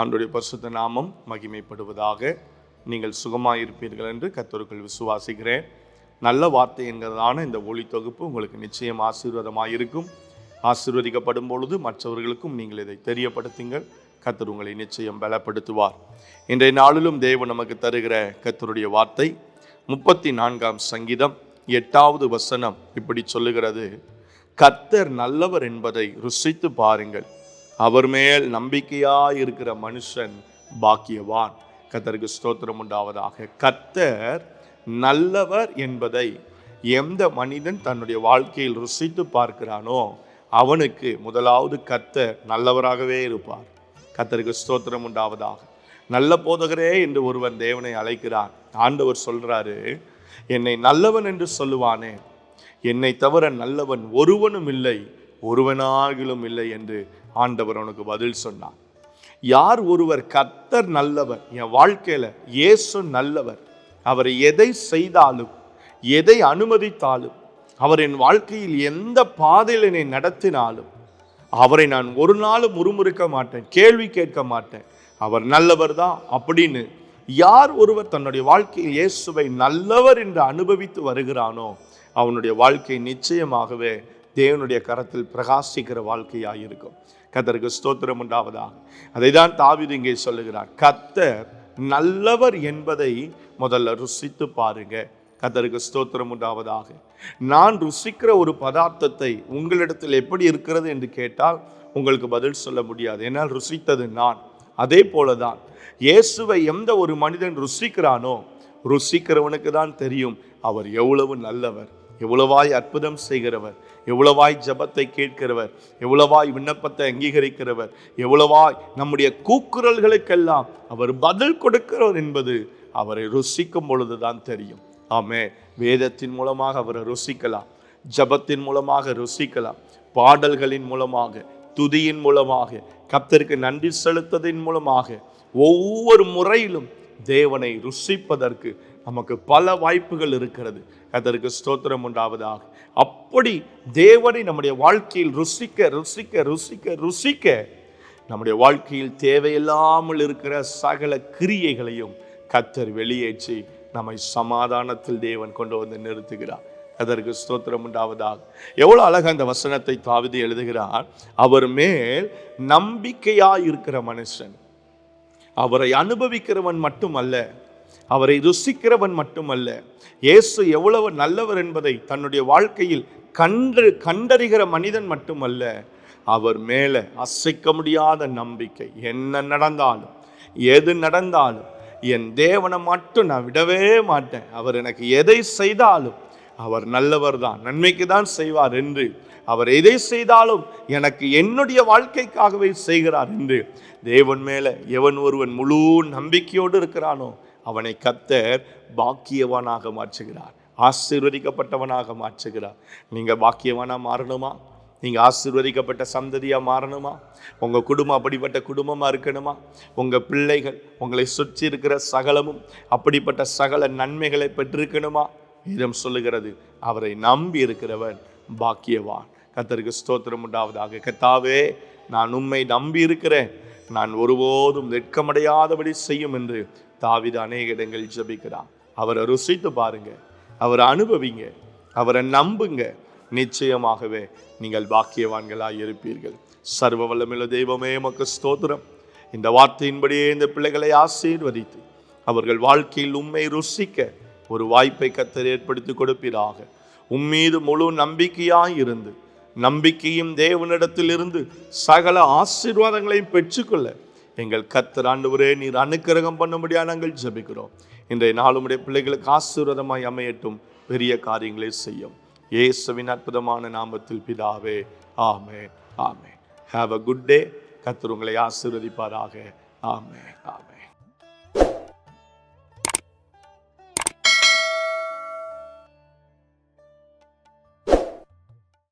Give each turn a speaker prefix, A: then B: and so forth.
A: ஆண்டுடைய பரிசுத்த நாமம் மகிமைப்படுவதாக நீங்கள் சுகமாயிருப்பீர்கள் என்று கத்தருக்குள் விசுவாசிக்கிறேன். நல்ல வார்த்தை என்கிறதான இந்த ஒளி தொகுப்பு உங்களுக்கு நிச்சயம் ஆசீர்வாதமாக இருக்கும் ஆசீர்வதிக்கப்படும் பொழுது மற்றவர்களுக்கும் நீங்கள் இதை தெரியப்படுத்துங்கள். கத்தர் உங்களை நிச்சயம் பலப்படுத்துவார். இன்றைய நாளிலும் தேவன் நமக்கு தருகிற கத்தருடைய வார்த்தை முப்பத்தி நான்காம் சங்கீதம் எட்டாவது வசனம் இப்படி சொல்லுகிறது. கர்த்தர் நல்லவர் என்பதை ருசித்து பாருங்கள். அவர் மேல் நம்பிக்கையாய் இருக்கிற மனுஷன் பாக்கியவான். கத்தருக்கு ஸ்தோத்திரம் உண்டாவதாக. கத்தர் நல்லவர் என்பதை எந்த மனிதன் தன்னுடைய வாழ்க்கையில் ருசித்து பார்க்கிறானோ அவனுக்கு முதலாவது கத்தர் நல்லவராகவே இருப்பார். கத்தருக்கு ஸ்தோத்திரம் உண்டாவதாக. நல்ல போதகரே என்று ஒருவன் தேவனை அழைக்கிறான். ஆண்டவர் சொல்றாரு என்னை நல்லவன் என்று சொல்லுவானே என்னை தவிர நல்லவன் ஒருவனும் இல்லை ஒருவனாகிலும் இல்லை என்று ஆண்டவர் அவனுக்கு பதில் சொன்னார் யார் ஒருவர் கத்தர் நல்லவர் என் வாழ்க்கையில் இயேசு நல்லவர் அவர் எதை செய்தாலும் எதை அனுமதித்தாலும் அவர் என் வாழ்க்கையில் எந்த பாதையில் என்னை நடத்தினாலும் அவரை நான் ஒரு நாளும் முறுமுறுக்க மாட்டேன் கேள்வி கேட்க மாட்டேன். அவர் நல்லவர் தான் அப்படின்னு யார் ஒருவர் தன்னுடைய வாழ்க்கையில் இயேசுவை நல்லவர் என்று அனுபவித்து வருகிறானோ அவனுடைய வாழ்க்கை நிச்சயமாகவே தேவனுடைய கரத்தில் பிரகாசிக்கிற வாழ்க்கையாக இருக்கும் கத்தருக்கு ஸ்தோத்திரம் உண்டாவதாக. அதை தான் தாவிது இங்கே சொல்லுகிறார். கத்தர் நல்லவர் என்பதை முதல்ல ருசித்து பாருங்க. கத்தருக்கு ஸ்தோத்திரம் உண்டாவதாக. நான் ருசிக்கிற ஒரு பதார்த்தத்தை உங்களிடத்தில் எப்படி இருக்கிறது என்று கேட்டால் உங்களுக்கு பதில் சொல்ல முடியாது. என்னால் ருசித்தது நான். அதே போலதான் இயேசுவை எந்த ஒரு மனிதன் ருசிக்கிறானோ ருசிக்கிறவனுக்கு தான் தெரியும் அவர் எவ்வளவு நல்லவர். எவ்வளவாய் அற்புதம் செய்கிறவர் எவ்வளவாய் ஜபத்தை கேட்கிறவர் எவ்வளவாய் விண்ணப்பத்தை அங்கீகரிக்கிறவர் எவ்வளவாய் நம்முடைய கூக்குரல்களுக்கெல்லாம் அவர் பதில் கொடுக்கிறவர் என்பது அவரை ருசிக்கும் பொழுதுதான் தெரியும். ஆமே வேதத்தின் மூலமாக அவரை ருசிக்கலாம் ஜபத்தின் மூலமாக ருசிக்கலாம் பாடல்களின் மூலமாக துதியின் மூலமாக கப்தருக்கு நன்றி செலுத்ததின் மூலமாக ஒவ்வொரு முறையிலும் தேவனை ருசிப்பதற்கு நமக்கு பல வாய்ப்புகள் இருக்கிறது. அதற்கு ஸ்தோத்திரம் உண்டாவதாக. அப்படி தேவனை நம்முடைய வாழ்க்கையில் ருசிக்க ருசிக்க ருசிக்க ருசிக்க நம்முடைய வாழ்க்கையில் தேவையில்லாமல் இருக்கிற சகல கிரியைகளையும் கத்தர் வெளியேற்றி நம்மை சமாதானத்தில் தேவன் கொண்டு வந்து நிறுத்துகிறார். அதற்கு ஸ்தோத்திரம் உண்டாவதாக. எவ்வளோ அழகாக அந்த வசனத்தை தாவிதி எழுதுகிறார். அவர் மேல் நம்பிக்கையாக இருக்கிற மனுஷன் அவரை அனுபவிக்கிறவன் மட்டுமல்ல அவரை ருசிக்கிறவன் மட்டுமல்ல இயேசு எவ்வளவு நல்லவர் என்பதை தன்னுடைய வாழ்க்கையில் கண்டு கண்டறிகிற மனிதன் மட்டுமல்ல அவர் மேலே அசைக்க முடியாத நம்பிக்கை. என்ன நடந்தாலும் எது நடந்தாலும் என் தேவனை மட்டும் நான் விடவே மாட்டேன். அவர் எனக்கு எதை செய்தாலும் அவர் நல்லவர் தான் நன்மைக்கு தான் செய்வார் என்று அவர் எதை செய்தாலும் எனக்கு என்னுடைய வாழ்க்கைக்காகவே செய்கிறார் என்று தேவன் மேலே எவன் ஒருவன் முழு நம்பிக்கையோடு இருக்கிறானோ அவனை கத்தர் பாக்கியவானாக மாற்றுகிறார். ஆசீர்வதிக்கப்பட்டவனாக மாற்றுகிறார். நீங்கள் பாக்கியவனாக மாறணுமா? நீங்கள் ஆசீர்வதிக்கப்பட்ட சந்ததியாக மாறணுமா? உங்கள் குடும்பம் அப்படிப்பட்ட குடும்பமாக இருக்கணுமா? உங்கள் பிள்ளைகள் உங்களை சுற்றி இருக்கிற சகலமும் அப்படிப்பட்ட சகல நன்மைகளை பெற்றிருக்கணுமா? இதம் சொல்லுகிறது அவரை நம்பி இருக்கிறவன் பாக்கியவான். கத்தருக்கு ஸ்தோத்திரம் உண்டாவதாக. கத்தாவே நான் உண்மை நம்பி இருக்கிறேன். நான் ஒருபோதும் வெட்கமடையாதபடி செய்யும் என்று தாவித அநேக இடங்கள் ஜபிக்கிறார். அவரை ருசித்து பாருங்க. அவரை அனுபவிங்க. அவரை நம்புங்க. நிச்சயமாகவே நீங்கள் பாக்கியவான்களாக இருப்பீர்கள். சர்வ வல்லமில்ல தெய்வமே மக்கு ஸ்தோத்திரம். இந்த வார்த்தையின்படியே இந்த பிள்ளைகளை ஆசீர்வதித்து அவர்கள் வாழ்க்கையில் உண்மை ருசிக்க ஒரு வாய்ப்பை கத்தர் ஏற்படுத்தி கொடுப்பீராக. உம்மீது முழு நம்பிக்கையாய் இருந்து நம்பிக்கையும் தேவனிடத்தில் இருந்து சகல ஆசீர்வாதங்களையும் பெற்றுக்கொள்ள எங்கள் கத்தர் ஆண்டவரே நீர் அனுக்கிரகம் பண்ணும்படியா நாங்கள் ஜபிக்கிறோம். இன்றைய நாளுமுடைய பிள்ளைகளுக்கு ஆசீர்வாதமாய் அமையட்டும். பெரிய காரியங்களை செய்யும். இயேசுவின் அற்புதமான நாமத்தில் பிதாவே ஆமே ஆமே ஹாவ் அ குட் டே கத்தர் உங்களை ஆசீர்வதிப்பாராக. ஆமே ஆமே